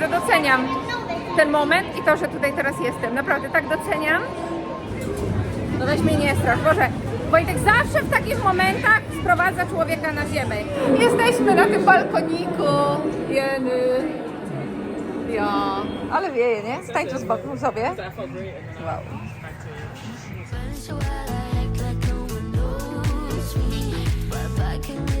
bardzo doceniam ten moment i to, że tutaj teraz jestem. Naprawdę tak doceniam. No weź mnie nie strasz. Boże, Wojtek zawsze w takich momentach sprowadza człowieka na ziemię. Jesteśmy na tym balkoniku. Jeny. Ja. Ale wieje, nie? Stań tu z boku sobie. Wow. So I act like no one knows me, but I can lift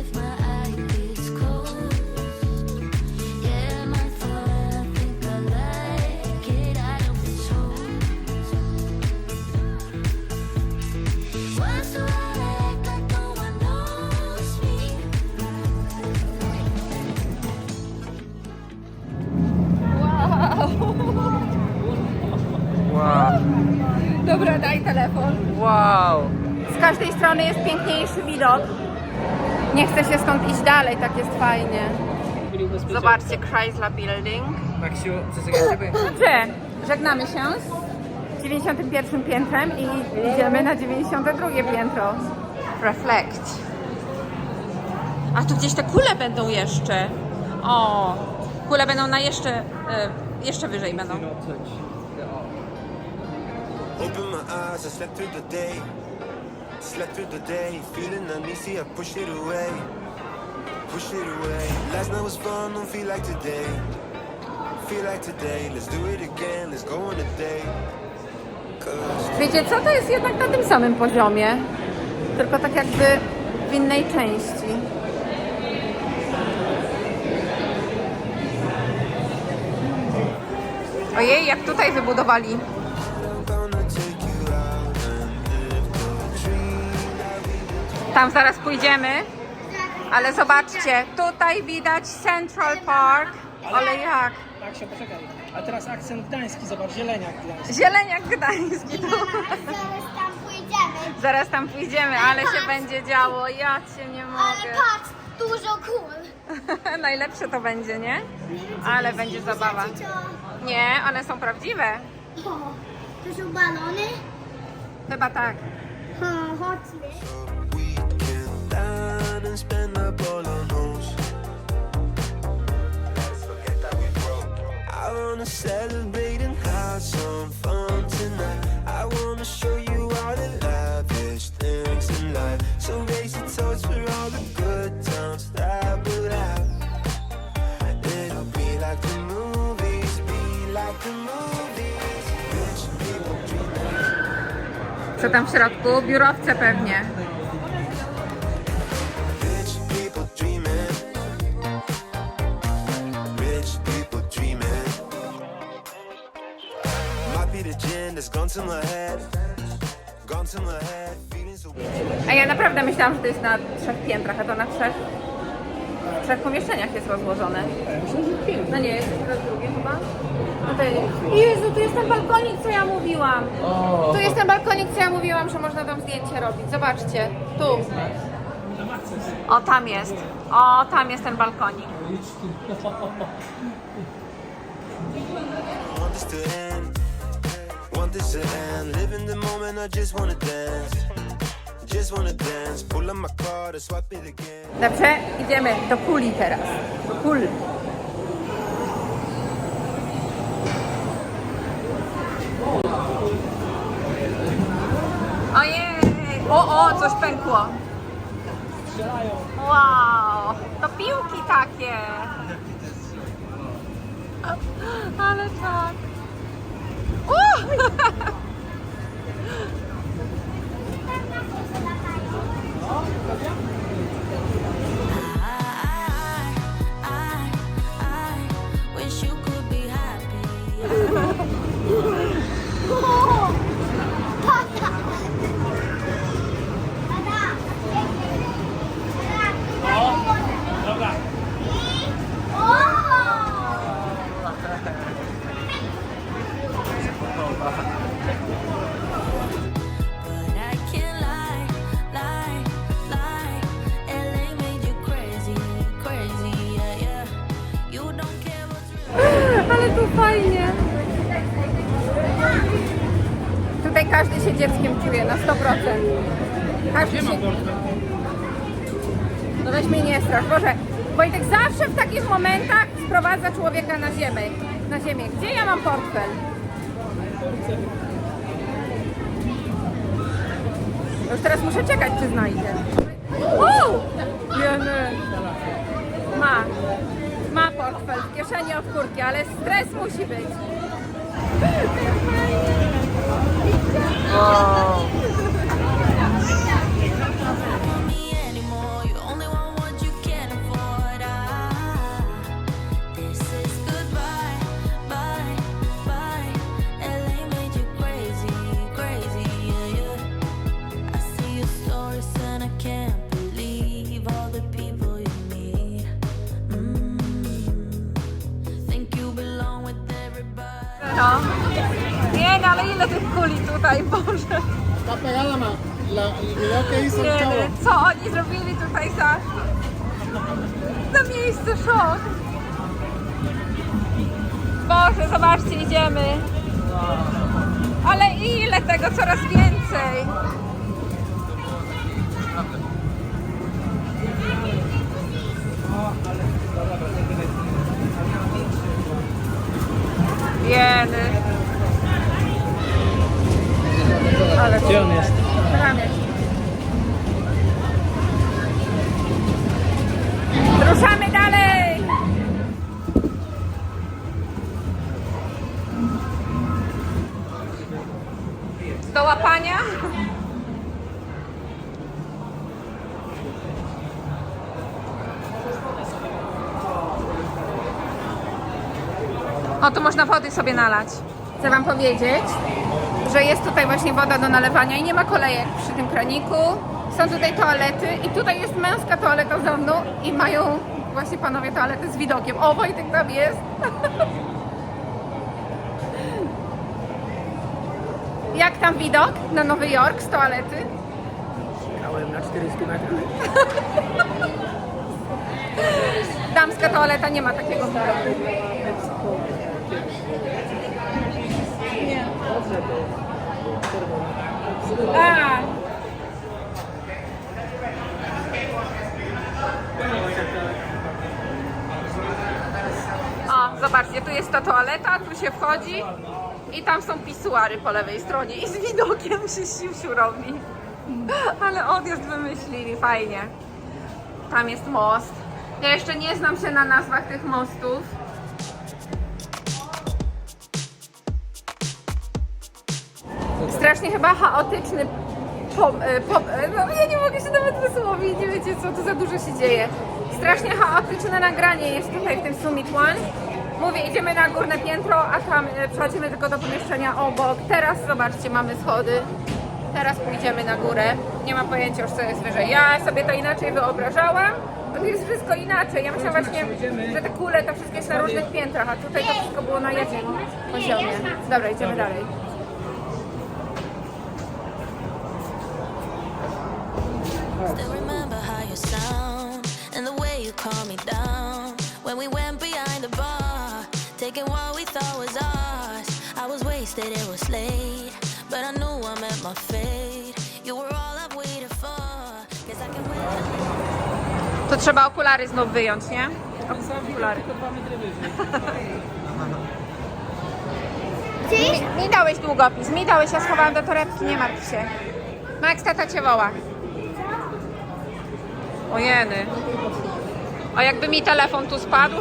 daj telefon. Wow. Z każdej strony jest piękniejszy widok. Nie chcę się stąd iść dalej, tak jest fajnie. Zobaczcie, Chrysler Building. Maksiu, co Dobrze, żegnamy się z 91 piętrem i idziemy na 92 piętro. Reflect. A tu gdzieś te kule będą jeszcze. O, kule będą na jeszcze, e, jeszcze wyżej będą. Open my eyes, I slept through the day. Slept through the day, feeling uneasy, I push it away. Push it away. Last night was fun, don't feel like today. Feel like today, let's do it again, let's go on a day. Wiecie co, to jest jednak na tym samym poziomie, tylko tak jakby w innej części. Ojej, jak tutaj wybudowali. Tam zaraz pójdziemy, ale zobaczcie, tutaj widać Central Park. Ale jak? Tak się poczekaj. A teraz akcent gdański, zobacz, zieleniak gdański. Zieleniak gdański. Tu. Zaraz tam pójdziemy. Zaraz tam pójdziemy, ale się będzie działo. Ja cię nie Ale mogę. patrz, dużo kul. Najlepsze to będzie, nie? Ale będzie zabawa. Nie, one są prawdziwe. O, to są balony? Chyba tak. Chodźmy. Spend up all our nose. I wanna celebrate and have some fun tonight. I wanna show you all the lavish things in life. So raise your for all the good times that we'll have. It'll be like the movies, be like the movies. Rich people dream Co tam w środku? Biurowce pewnie. A ja naprawdę myślałam, że to jest na trzech piętrach, a to na trzech, w trzech pomieszczeniach jest rozłożone. No nie, jest teraz drugie chyba? No to. Jezu, tu jest ten balkonik, co ja mówiłam. Tu jest ten balkonik, co ja mówiłam, że można tam zdjęcie robić. Zobaczcie, tu. O, tam jest. O, tam jest ten balkonik. Want this to end. Live in the moment. I just wanna dance. Just wanna dance. Pull up my swipe it again. Dobrze, idziemy do kuli teraz. Do kul. Ojej! O, o, coś pękło. Wow, to piłki takie. Ale tak. 오! 어! weź mnie nie strasz. Boże, Wojtek zawsze w takich momentach sprowadza człowieka na ziemię. Na ziemię. Gdzie ja mam portfel? Już teraz muszę czekać, czy znajdzie. Uuu! Ma. Ma portfel w kieszeni od kurki, ale stres musi być. me kuli tutaj, Boże. Está pegada la, la, el video que hizo el Nie, chavo. co oni zrobili tutaj za... za miejsce szok. Boże, zobaczcie, idziemy. Ale ile tego, coraz więcej. Jeny. Ale Gdzie on jest? Ruszamy dalej! Do łapania? O, tu można wody sobie nalać. Chcę Wam powiedzieć, że jest tutaj właśnie woda do nalewania i nie ma kolejek przy tym kraniku. Są tutaj toalety i tutaj jest męska toaleta za mną i mają właśnie panowie toalety z widokiem. O, Wojtek tam jest. Jak tam widok na Nowy Jork z toalety? Grałem na 400 metrów. Damska toaleta nie ma takiego widoku. A. O, zobaczcie, tu jest ta toaleta, tu się wchodzi i tam są pisuary po lewej stronie i z widokiem się siusiu robi. Ale odjazd wymyślili, fajnie. Tam jest most. Ja jeszcze nie znam się na nazwach tych mostów. Strasznie chyba chaotyczny pop, e, pop, e, no ja nie mogę się nawet wysłowić, nie wiecie co, tu za dużo się dzieje. Strasznie chaotyczne nagranie jest tutaj w tym Summit One. Mówię, idziemy na górne piętro, a tam e, przechodzimy tylko do pomieszczenia obok. Teraz zobaczcie, mamy schody. Teraz pójdziemy na górę. Nie mam pojęcia już co jest wyżej. Ja sobie to inaczej wyobrażałam. To jest wszystko inaczej. Ja myślałam właśnie, że te kule to wszystko jest na różnych piętrach, a tutaj to wszystko było na jednym poziomie. Dobra, idziemy dalej. Still remember how you sound and the way you calm me down when we went behind the bar, taking what we thought was ours. I was wasted, it was late, but I knew my fate. You were all I've waited for, I can wait. To trzeba okulary znów wyjąć, nie? Okulary. Mi, mi dałeś długopis, mi dałeś, ja schowałam do torebki, nie martw się. Max, tata cię woła. Ojeny. A jakby mi telefon tu spadł?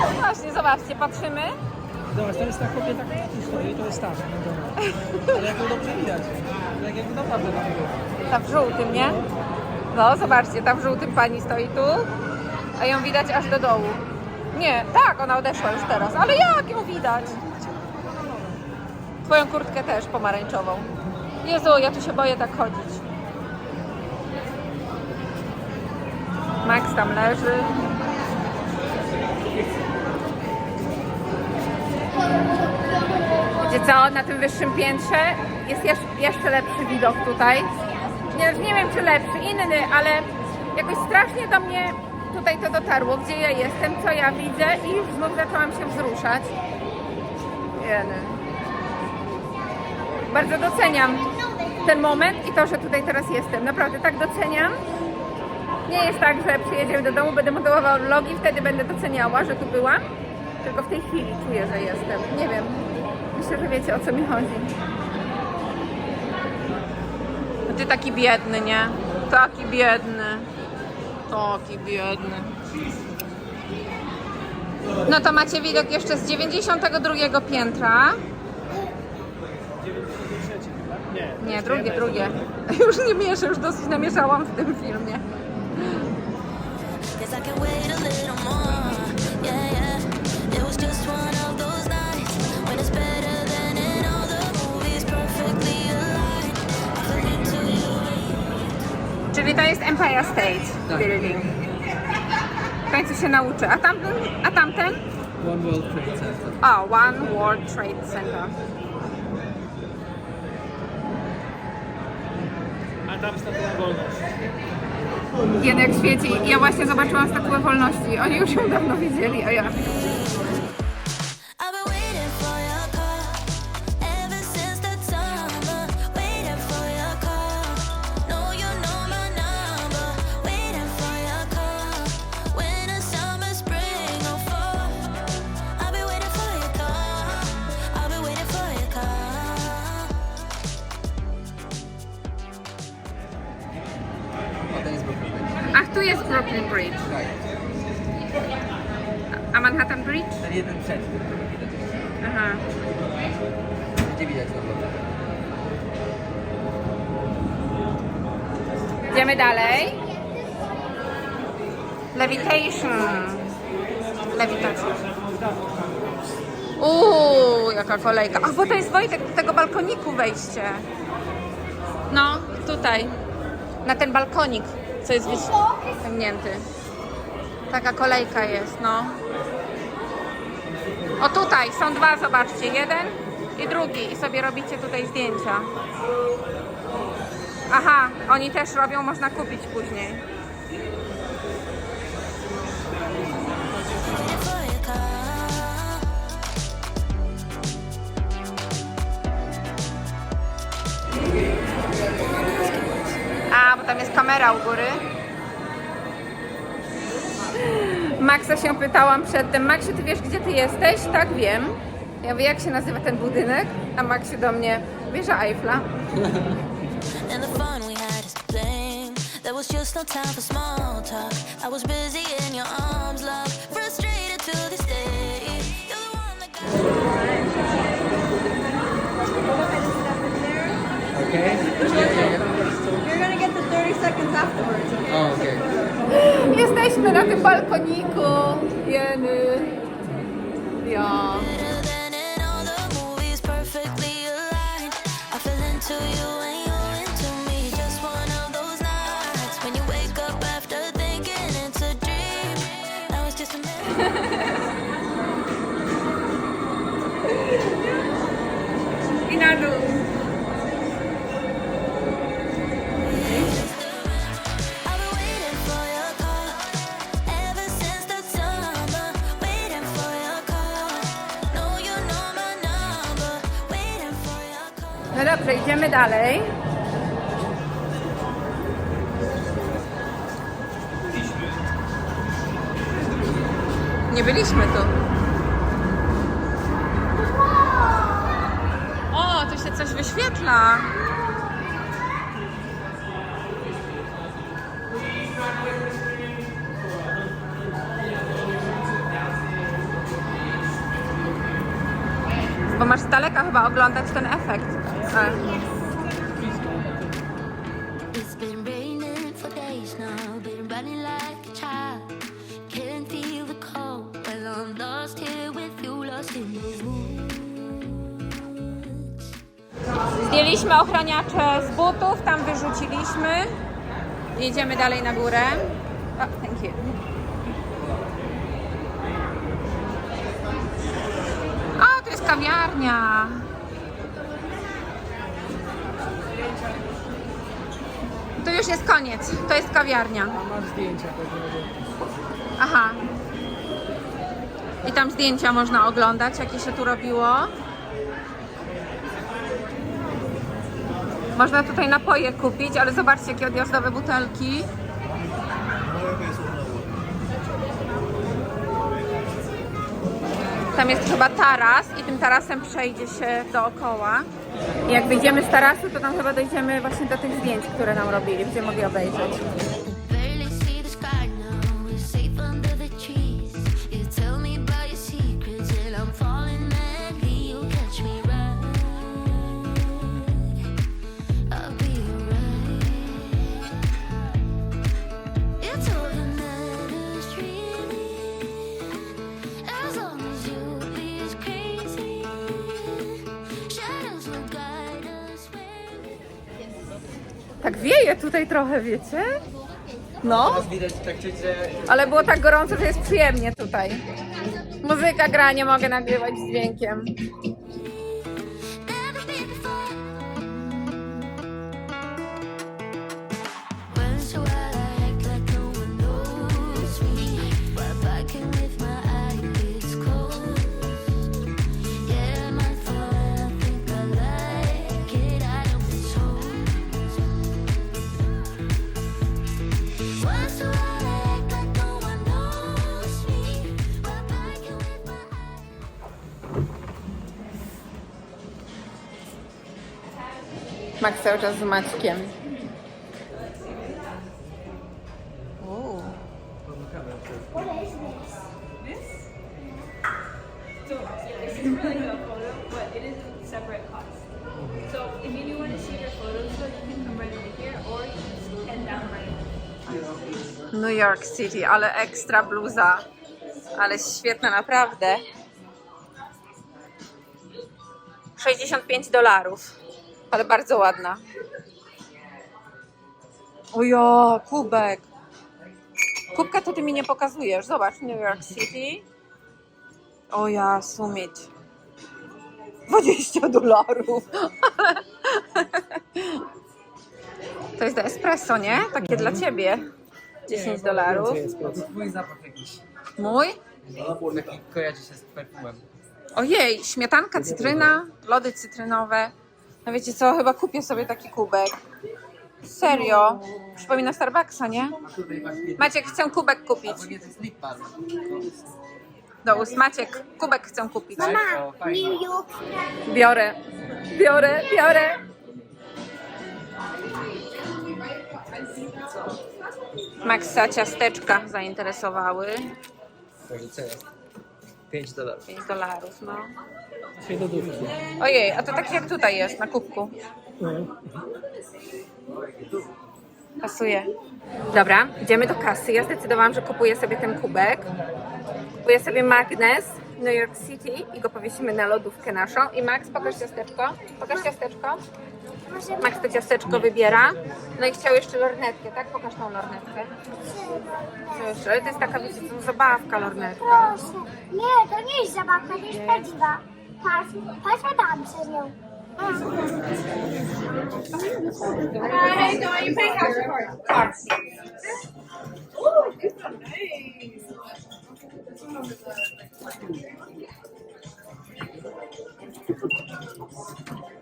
No Właśnie, zobaczcie, patrzymy. Zobacz, to jest ta kobieta, która tu stoi, to jest ta. no dobra. Ale jak ją dobrze widać. Jak naprawdę tam było. Ta w żółtym, nie? No, zobaczcie, ta w żółtym pani stoi tu, a ją widać aż do dołu. Nie, tak, ona odeszła już teraz, ale jak ją widać? Twoją kurtkę też pomarańczową. Jezu, ja tu się boję tak chodzić. Max tam leży. Wiecie co, na tym wyższym piętrze jest jeszcze, jeszcze lepszy widok tutaj. Nie, nie wiem czy lepszy, inny, ale jakoś strasznie do mnie tutaj to dotarło, gdzie ja jestem, co ja widzę i znów zaczęłam się wzruszać. Jeny. Bardzo doceniam ten moment i to, że tutaj teraz jestem. Naprawdę tak doceniam. Nie jest tak, że przyjedziemy do domu, będę montowała vlogi, wtedy będę doceniała, że tu byłam. Tylko w tej chwili czuję, że jestem. Nie wiem. Myślę, że wiecie o co mi chodzi. Ty taki biedny, nie? Taki biedny. Taki biedny. No to macie widok jeszcze z 92 piętra. Nie. Nie, drugie, drugie. Już nie mieszam, już dosyć namieszałam w tym filmie. Czyli to jest Empire State Building. W końcu się nauczę. A tamten? A tamten? One World Trade Center. A, One World Trade Center. A tam statua wolność. Jeden świeci. Ja właśnie zobaczyłam statuę wolności. Oni już ją dawno widzieli, a ja... Przed tym widać. Aha. Gdzie widać? Idziemy dalej. Levitation. Levitation. Uuu, jaka kolejka. A, bo to jest Wojtek, do tego balkoniku wejście. No, tutaj. Na ten balkonik, co jest wyciągnięty. Taka kolejka jest, no. O tutaj, są dwa, zobaczcie. Jeden i drugi. I sobie robicie tutaj zdjęcia. Aha, oni też robią, można kupić później. A, bo tam jest kamera u góry. Maxa się pytałam przedtem, Maxiu, ty wiesz, gdzie ty jesteś? Tak, wiem. Ja mówię, jak się nazywa ten budynek? A Maxiu do mnie, wieża Eiffla. And the fun we had is to blame. There was just no time for small talk. I was busy in your arms, love. Frustrated to this day. You're the one that got. Okay? You're gonna get the 30 seconds afterwards. okay? Oh, o, okej. Jesteśmy na tym balkoniku. Jeny. Ja. Better than in all the movies, perfectly aligned. I fell into you and you into me. Just one of those nights when you wake up after thinking it's a dream. Now it's just a memory. dalej. Nie byliśmy tu. O, tu się coś wyświetla. Bo masz z daleka chyba oglądać ten efekt. E. Zdjęliśmy ochraniacze z butów, tam wyrzuciliśmy. Jedziemy dalej na górę. O, thank you. O, tu jest kawiarnia. To już jest koniec. To jest kawiarnia. Masz zdjęcia. Aha. I tam zdjęcia można oglądać, jakie się tu robiło. Można tutaj napoje kupić, ale zobaczcie, jakie odjazdowe butelki. Tam jest chyba taras i tym tarasem przejdzie się dookoła. I jak wyjdziemy z tarasu, to tam chyba dojdziemy właśnie do tych zdjęć, które nam robili, gdzie mogli obejrzeć. Tutaj trochę, wiecie? No, Teraz widać tak czuć, że ale było tak gorąco, że jest przyjemnie tutaj. Muzyka gra, nie mogę nagrywać z dźwiękiem. Can just head down right. New York City, ale ekstra bluza. Ale świetna, naprawdę. 65 dolarów. Ale bardzo ładna. Ojo, kubek. Kubka to ty mi nie pokazujesz. Zobacz, New York City. O ja, sumit. 20 dolarów. To jest do espresso, nie? Takie dla ciebie. 10 dolarów. to twój zapach jakiś. Mój? Taki kojarzy się z perfumem. Ojej, śmietanka, cytryna, lody cytrynowe. No wiecie co, chyba kupię sobie taki kubek. Serio. Przypomina Starbucksa, nie? Maciek, chcę kubek kupić. Do ust. Maciek, kubek chcę kupić. O, Mama, fajnie. New York. Biorę. Biorę, biorę. Maxa ciasteczka zainteresowały. Także co jest? 5 dolarów. 5 dolarów, no. Się lodówki. Ojej, a to tak jak tutaj jest na kubku. Pasuje. Dobra, idziemy do kasy. Ja zdecydowałam, że kupuję sobie ten kubek. Kupuję sobie magnes New York City i go powiesimy na lodówkę naszą. I Max, pokaż ciasteczko. Pokaż ciasteczko. Max to ciasteczko wybiera. No i chciał jeszcze lornetkę, tak? Pokaż tą lornetkę. Co jeszcze? Ale to jest taka, wiecie, co, zabawka lornetka. Proszę. Nie, to nie jest zabawka, to jest prawdziwa. Patrz, patrz, badałam przez nią. Nothing that I change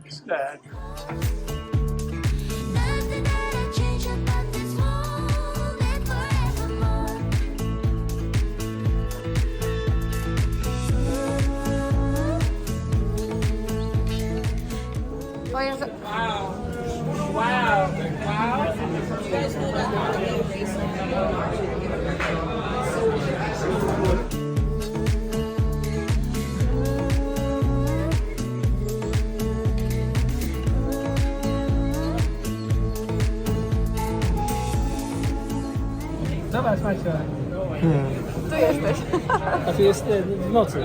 about this moment forevermore. To Zobacz, Macia. Tu jesteś. A tu jest e, w nocy.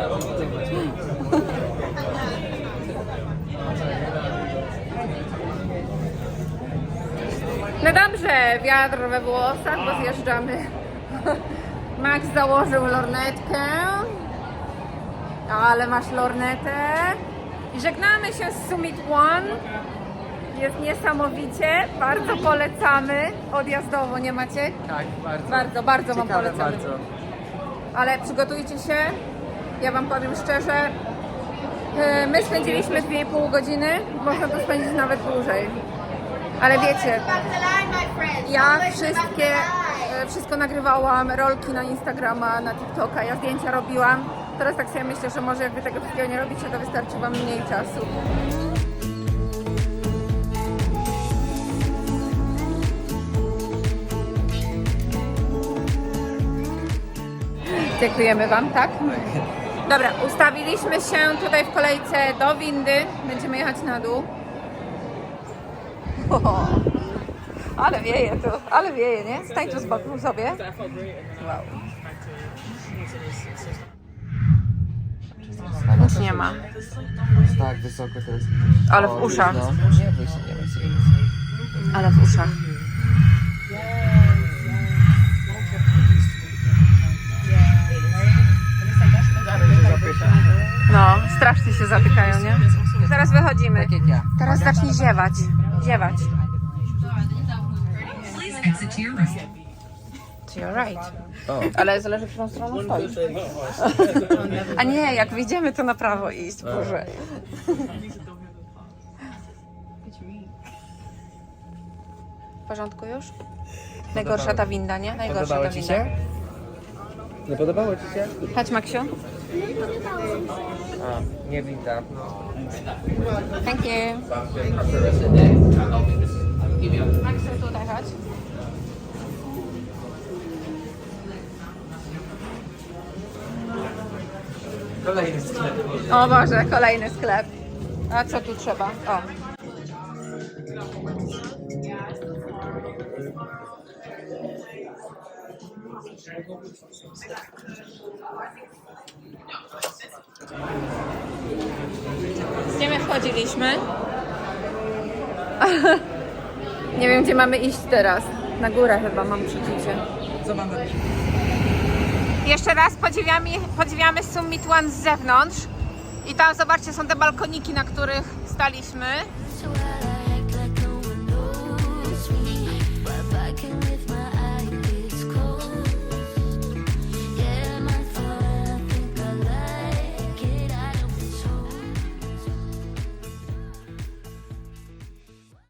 No dobrze, wiatr we włosach, bo zjeżdżamy. Max założył lornetkę. Ale masz lornetę. I żegnamy się z Summit One. Jest niesamowicie, bardzo polecamy. Odjazdowo, nie macie? Tak, bardzo. Bardzo, bardzo Wam Ciekawe polecamy. bardzo. Ale przygotujcie się. Ja Wam powiem szczerze, e, my spędziliśmy 2,5 godziny, można to spędzić nawet dłużej. Ale wiecie, ja wszystkie, e, wszystko nagrywałam, rolki na Instagrama, na TikToka, ja zdjęcia robiłam. Teraz tak sobie myślę, że może jak Wy tego wszystkiego nie robicie, to wystarczy Wam mniej czasu. Dziękujemy Wam, tak? Dobra, ustawiliśmy się tutaj w kolejce do windy. Będziemy jechać na dół. O, ale wieje tu, ale wieje, nie? Stań tu z boku sobie. Wow. Nic nie ma. Tak, wysoko to jest. Ale w uszach. No. Ale w uszach. No, strasznie się zatykają, nie? Zaraz wychodzimy. Tak. Teraz zacznij ziewać. Ziewać. To right. Ale zależy, którą stroną stoisz. A nie, jak wyjdziemy, to na prawo iść, Boże. W porządku już? Najgorsza ta winda, nie? Najgorsza Podobało ta ci winda. się? Nie podobało ci się? Chodź, Maksiu. A, nie winda. Thank you. Kolejny sklep. O Boże, kolejny sklep. A co tu trzeba? O. Gdzie my wchodziliśmy? Nie wiem, gdzie mamy iść teraz. Na górę chyba mam przeczucie. Co mam robić? Jeszcze raz podziwiamy, podziwiamy Summit One z zewnątrz. I tam zobaczcie, są te balkoniki, na których staliśmy.